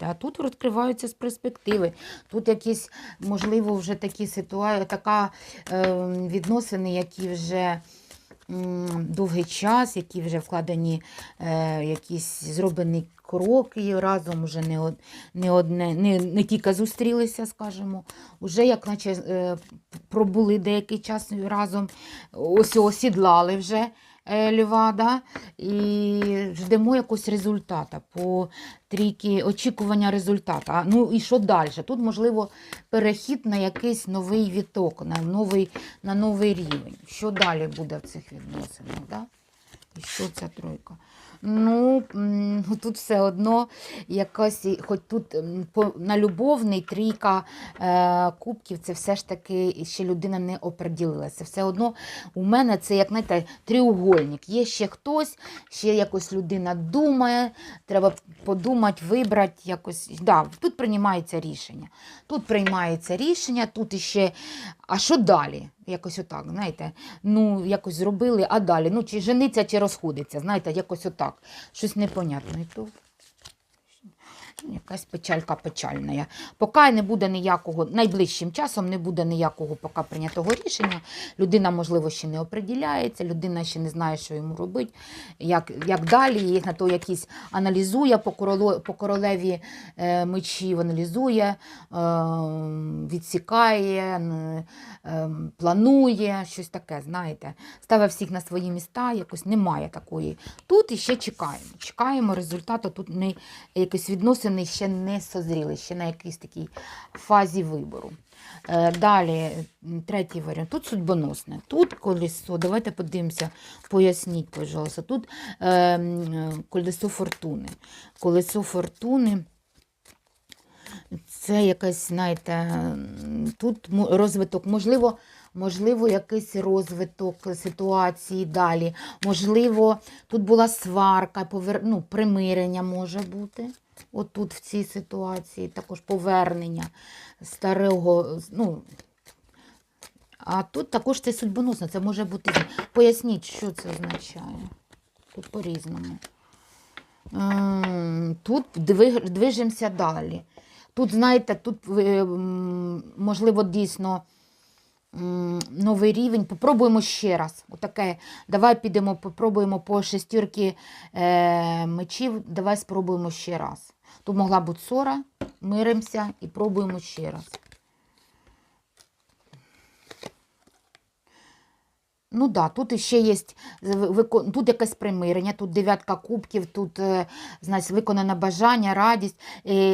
А тут розкриваються з перспективи. Тут якісь, можливо, вже такі ситуації, така е, відносини, які вже довгий час, які вже вкладені е, якісь зроблені кроки разом, вже не, не, одне, не, не тільки зустрілися, скажімо, вже як наче е, пробули деякий час разом, ось осідлали вже е, льва, да? і ждемо якогось результата по трійки очікування результату. Ну і що далі? Тут, можливо, перехід на якийсь новий віток, на новий, на новий рівень. Що далі буде в цих відносинах? Да? І що ця тройка? Ну, тут все одно якось, хоч тут на любовний трійка е, кубків, це все ж таки ще людина не оприділилася. Все одно у мене це, як знаєте, тріугольник. Є ще хтось, ще якось людина думає, треба подумати, вибрати якось. Да, тут приймається рішення. Тут приймається рішення, тут іще. А що далі? Якось отак, знаєте, ну якось зробили, а далі. Ну, чи жениться, чи розходиться, знаєте, якось отак. Щось непонятне. Якась печалька печальна. Поки не буде ніякого, найближчим часом не буде ніякого поки прийнятого рішення. Людина, можливо, ще не оприділяється, людина ще не знає, що йому робити, як, як далі. Їх на то якісь аналізує по, короло, по королеві е, мечів, аналізує, е, відсікає, н- е, планує, щось таке, знаєте. Ставить всіх на свої міста, якось немає такої. Тут іще чекаємо. Чекаємо результату. Тут не якісь відносини ще не созріли, ще на якійсь такій фазі вибору. Е, Далі, третій варіант. Тут судьбоносне. Тут колесо. Давайте подивимося, поясніть, пожалуйста. Тут е, колесо фортуни. Колесо фортуни. Це якась, знаєте, тут розвиток, можливо, можливо, якийсь розвиток ситуації далі. Можливо, тут була сварка, повер... ну, примирення може бути. От тут в цій ситуації також повернення старого. Ну, а тут також це судьбоносно, це може бути. Поясніть, що це означає. Тут по-різному. Тут движемося далі. Тут, знаєте, тут, можливо, дійсно новий рівень. Попробуємо ще раз. Отаке. Давай підемо, попробуємо по шестірки е, мечів. Давай спробуємо ще раз. Тут могла бути ссора, миримося і пробуємо ще раз. Ну да, тут ще є тут якесь примирення, тут дев'ятка кубків, тут е, значить, виконане бажання, радість. Е,